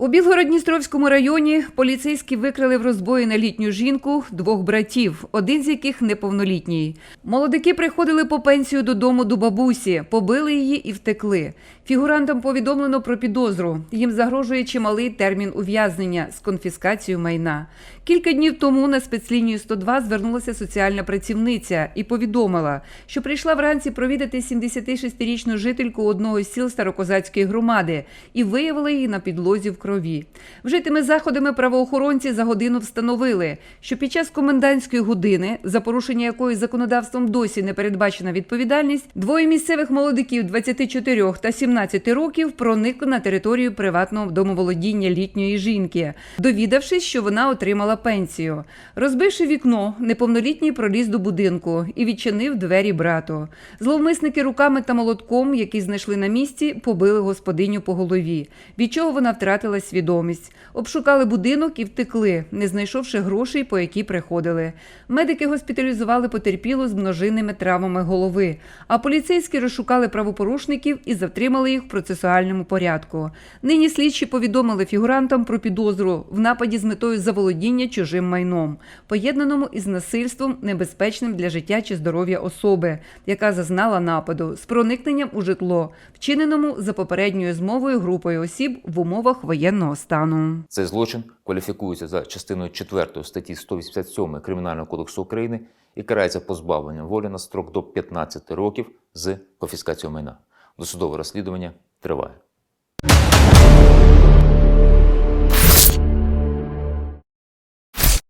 У Білгород-Дністровському районі поліцейські викрили в розбої на літню жінку двох братів, один з яких неповнолітній. Молодики приходили по пенсію додому до бабусі, побили її і втекли. Фігурантам повідомлено про підозру. Їм загрожує чималий термін ув'язнення з конфіскацією майна. Кілька днів тому на спецлінію 102 звернулася соціальна працівниця і повідомила, що прийшла вранці провідати 76-річну жительку одного з сіл Старокозацької громади і виявила її на підлозі в крові. Вжитими заходами правоохоронці за годину встановили, що під час комендантської години, за порушення якої законодавством досі не передбачена відповідальність, двоє місцевих молодиків 24 та 17 років проникли на територію приватного домоволодіння літньої жінки, довідавшись, що вона отримала пенсію. Розбивши вікно, неповнолітній проліз до будинку і відчинив двері брату. Зловмисники руками та молотком, які знайшли на місці, побили господиню по голові, від чого вона втратила свідомість. Обшукали будинок і втекли, не знайшовши грошей, по які приходили. Медики госпіталізували потерпілу з множинними травмами голови, а поліцейські розшукали правопорушників і затримали їх в процесуальному порядку. Нині слідчі повідомили фігурантам про підозру в нападі з метою заволодіння чужим майном, поєднаному із насильством, небезпечним для життя чи здоров'я особи, яка зазнала нападу, з проникненням у житло, вчиненому за попередньою змовою групою осіб в умовах воєнного стану. Цей злочин кваліфікується за частиною 4 статті 187 Кримінального кодексу України і карається позбавленням волі на строк до 15 років з конфіскацією майна. Досудове розслідування триває.